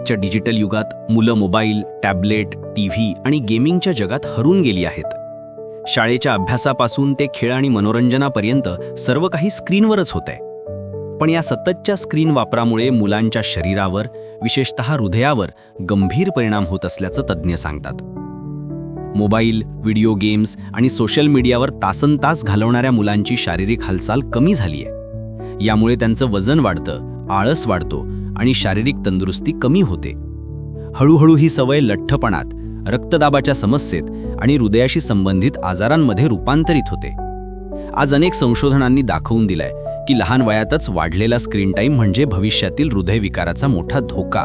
आजच्या डिजिटल युगात मुलं मोबाईल टॅबलेट टी व्ही आणि गेमिंगच्या जगात हरून गेली आहेत. शाळेच्या अभ्यासापासून ते खेळ आणि मनोरंजनापर्यंत सर्व काही स्क्रीनवरच होतंय. पण या सततच्या स्क्रीन वापरामुळे मुलांच्या शरीरावर विशेषतः हृदयावर गंभीर परिणाम होत असल्याचं तज्ज्ञ सांगतात. मोबाईल व्हिडिओ गेम्स आणि सोशल मीडियावर तासन तास घालवणाऱ्या मुलांची शारीरिक हालचाल कमी झाली आहे यामुळे त्यांचं वजन वाढतं आळस वाढतो आणि शारीरिक तंदुरुस्ती कमी होते. हळूहळू ही सवय लठ्ठपणात रक्तदाबाच्या समस्येत आणि हृदयाशी संबंधित आजारांमध्ये रूपांतरित होते. आज अनेक संशोधनांनी दाखवून दिलंय की लहान वयातच वाढलेला स्क्रीन टाईम म्हणजे भविष्यातील हृदयविकाराचा मोठा धोका.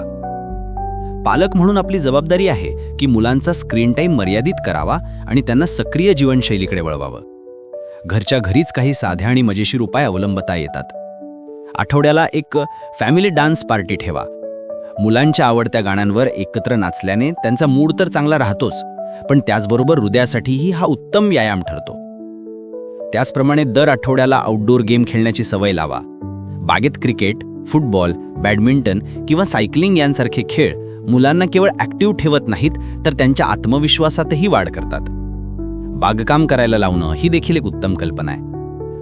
पालक म्हणून आपली जबाबदारी आहे की मुलांचा स्क्रीन टाईम मर्यादित करावा आणि त्यांना सक्रिय जीवनशैलीकडे वळवावं. घरच्या घरीच काही साध्या आणि मजेशीर उपाय अवलंबता येतात. आठवड्याला एक फॅमिली डान्स पार्टी ठेवा. मुलांच्या आवडत्या गाण्यांवर एकत्र नाचल्याने त्यांचा मूड तर चांगला राहतोच पण त्याचबरोबर हृदयासाठीही हा उत्तम व्यायाम ठरतो. त्याचप्रमाणे दर आठवड्याला आउटडोर गेम खेळण्याची सवय लावा. बागेत क्रिकेट फुटबॉल बॅडमिंटन किंवा सायकलिंग यांसारखे खेळ मुलांना केवळ ॲक्टिव्ह ठेवत नाहीत तर त्यांच्या आत्मविश्वासातही वाढ करतात. बागकाम करायला लावणं ही देखील एक उत्तम कल्पना आहे.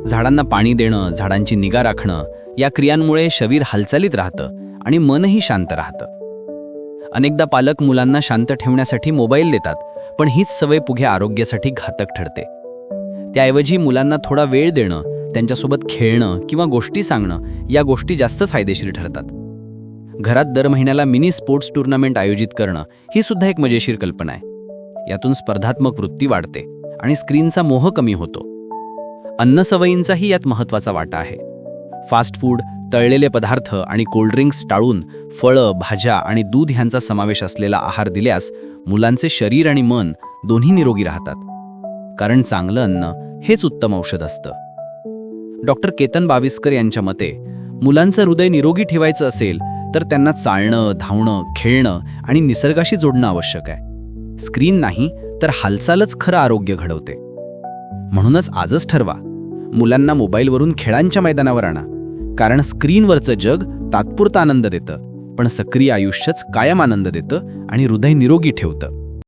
झाडांना पाणी देणं झाडांची निगा राखणं या क्रियांमुळे शरीर हालचालीत राहतं आणि मनही शांत राहतं. अनेकदा पालक मुलांना शांत ठेवण्यासाठी मोबाईल देतात पण हीच सवय पुढे आरोग्यासाठी घातक ठरते. त्याऐवजी मुलांना थोडा वेळ देणं त्यांच्यासोबत खेळणं किंवा गोष्टी सांगणं या गोष्टी जास्त फायदेशीर ठरतात. घरात दर महिन्याला मिनी स्पोर्ट्स टुर्नामेंट आयोजित करणं ही सुद्धा एक मजेशीर कल्पना आहे. यातून स्पर्धात्मक वृत्ती वाढते आणि स्क्रीनचा मोह कमी होतो. अन्न सवयींचाही यात महत्त्वाचा वाटा आहे. फास्ट फूड तळलेले पदार्थ आणि कोल्ड्रिंक्स टाळून फळं भाज्या आणि दूध ह्यांचा समावेश असलेला आहार दिल्यास मुलांचे शरीर आणि मन दोन्ही निरोगी राहतात. कारण चांगलं अन्न हेच उत्तम औषध असतं. डॉक्टर केतन बाविस्कर यांच्या मते मुलांचं हृदय निरोगी ठेवायचं असेल तर त्यांना चालणं धावणं खेळणं आणि निसर्गाशी जोडणं आवश्यक आहे. स्क्रीन नाही तर हालचालच खरं आरोग्य घडवते. म्हणूनच आजच ठरवा. मुलांना मोबाईलवरून खेळांच्या मैदानावर आणा. कारण स्क्रीनवरचं जग तात्पुरता आनंद देतं. पण सक्रिय आयुष्यच कायम आनंद देतं आणि हृदय निरोगी ठेवतं.